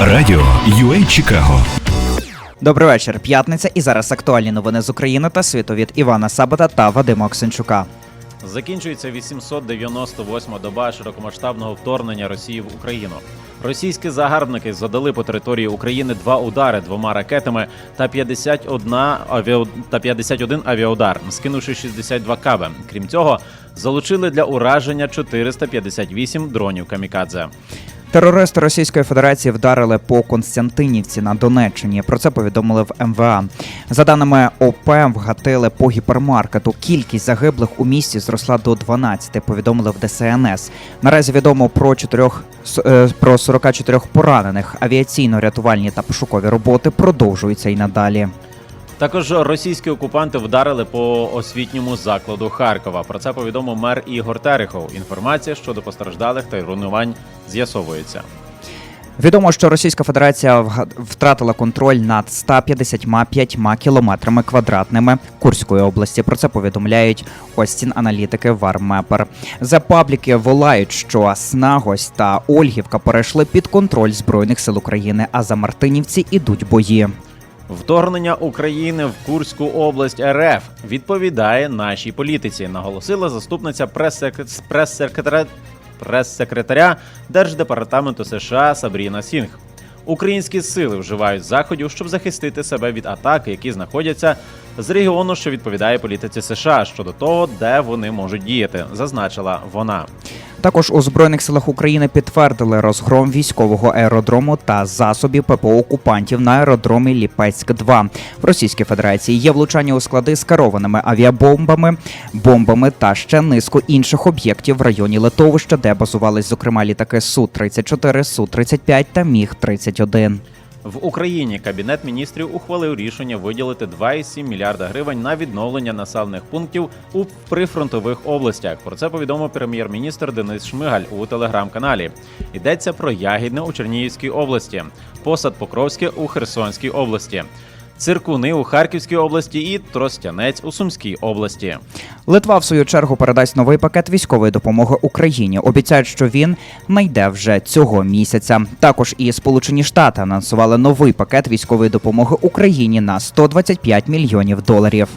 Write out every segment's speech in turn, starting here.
Радіо UA Чикаго. Добрий вечір. П'ятниця і зараз актуальні новини з України та світу від Івана Сабата та Вадима Оксенчука. Закінчується 898-ма доба широкомасштабного вторгнення Росії в Україну. Російські загарбники задали по території України два удари двома ракетами та 51, авіа... та 51 авіаудар, скинувши 62 каби. Крім цього, залучили для ураження 458 дронів камікадзе. Терористи Російської Федерації вдарили по Константинівці на Донеччині. Про це повідомили в МВА. За даними ОП, вгатили по гіпермаркету. Кількість загиблих у місті зросла до 12, Повідомили в ДСНС. Наразі відомо про 4, про 44 поранених. Авіаційно-рятувальні та пошукові роботи продовжуються і надалі. Також російські окупанти вдарили по освітньому закладу Харкова. Про це повідомив мер Ігор Терехов. Інформація щодо постраждалих та руйнувань з'ясовується. Відомо, що Російська Федерація втратила контроль над 155 кілометрами квадратними Курської області. Про це повідомляють Остін аналітики Вармепер. Запабліки волають, що Снагось та Ольгівка перейшли під контроль збройних сил України. А за Мартинівці ідуть бої. Вторгнення України в Курську область РФ відповідає нашій політиці, наголосила заступниця прес-сек- прес-секретаря прес-секретаря Держдепартаменту США Сабріна Сінг. Українські сили вживають заходів, щоб захистити себе від атак, які знаходяться з регіону, що відповідає політиці США щодо того, де вони можуть діяти, зазначила вона. Також у збройних силах України підтвердили розгром військового аеродрому та засобів ППО окупантів на аеродромі Ліпецьк 2 в Російській Федерації. Є влучання у склади з керованими авіабомбами, бомбами та ще низку інших об'єктів в районі литовища, де базувались зокрема літаки су 34 су 35 та Міг 31 В Україні кабінет міністрів ухвалив рішення виділити 2,7 мільярда гривень на відновлення населених пунктів у прифронтових областях. Про це повідомив прем'єр-міністр Денис Шмигаль у телеграм-каналі. Йдеться про Ягідне у Чернігівській області, посад Покровське у Херсонській області, Циркуни у Харківській області і Тростянець у Сумській області. Литва в свою чергу передасть новий пакет військової допомоги Україні. Обіцяють, що він найде вже цього місяця. Також і Сполучені Штати анонсували новий пакет військової допомоги Україні на 125 мільйонів доларів.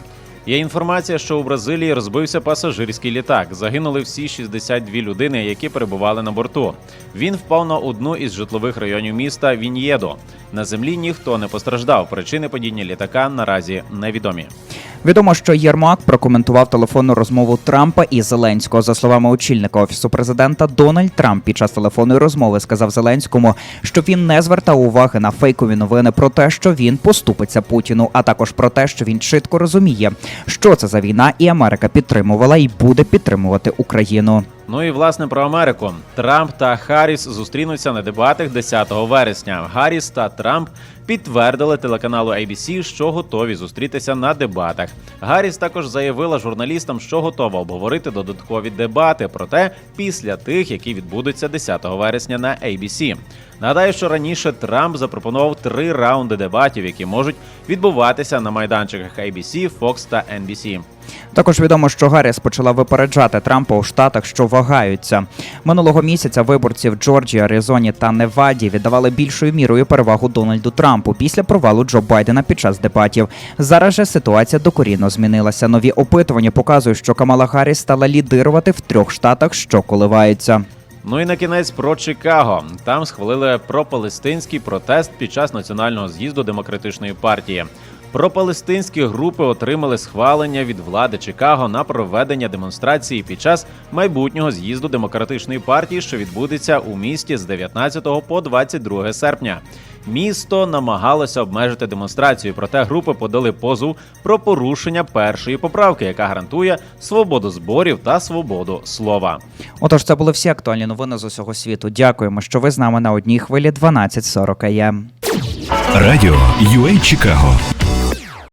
Є інформація, що у Бразилії розбився пасажирський літак. Загинули всі 62 людини, які перебували на борту. Він впав на одну із житлових районів міста Віньєдо. На землі ніхто не постраждав. Причини падіння літака наразі невідомі. Відомо, що Єрмак прокоментував телефонну розмову Трампа і Зеленського. За словами очільника офісу президента, Дональд Трамп під час телефонної розмови сказав Зеленському, що він не звертав уваги на фейкові новини про те, що він поступиться Путіну, а також про те, що він чітко розуміє, що це за війна, і Америка підтримувала і буде підтримувати Україну. Ну і власне про Америку. Трамп та Харріс зустрінуться на дебатах 10 вересня. Гарріс та Трамп підтвердили телеканалу ABC, що готові зустрітися на дебатах. Гарріс також заявила журналістам, що готова обговорити додаткові дебати, проте після тих, які відбудуться 10 вересня на ABC. Нагадаю, що раніше Трамп запропонував три раунди дебатів, які можуть відбуватися на майданчиках ABC, Fox та NBC. Також відомо, що Гарріс почала випереджати Трампа у штатах, що вагаються. Минулого місяця виборці в Джорджії, Аризоні та Неваді віддавали більшою мірою перевагу Дональду Трампу після провалу Джо Байдена під час дебатів. Зараз же ситуація докорінно змінилася. Нові опитування показують, що Камала Гарріс стала лідирувати в трьох штатах, що коливаються. Ну і на кінець про Чикаго. Там схвалили пропалестинський протест під час національного з'їзду демократичної партії. Пропалестинські групи отримали схвалення від влади Чикаго на проведення демонстрації під час майбутнього з'їзду демократичної партії, що відбудеться у місті з 19 по 22 серпня. Місто намагалося обмежити демонстрацію, проте групи подали позов про порушення першої поправки, яка гарантує свободу зборів та свободу слова. Отож, це були всі актуальні новини з усього світу. Дякуємо, що ви з нами на одній хвилі 12.40 АМ. Радіо UA Чикаго.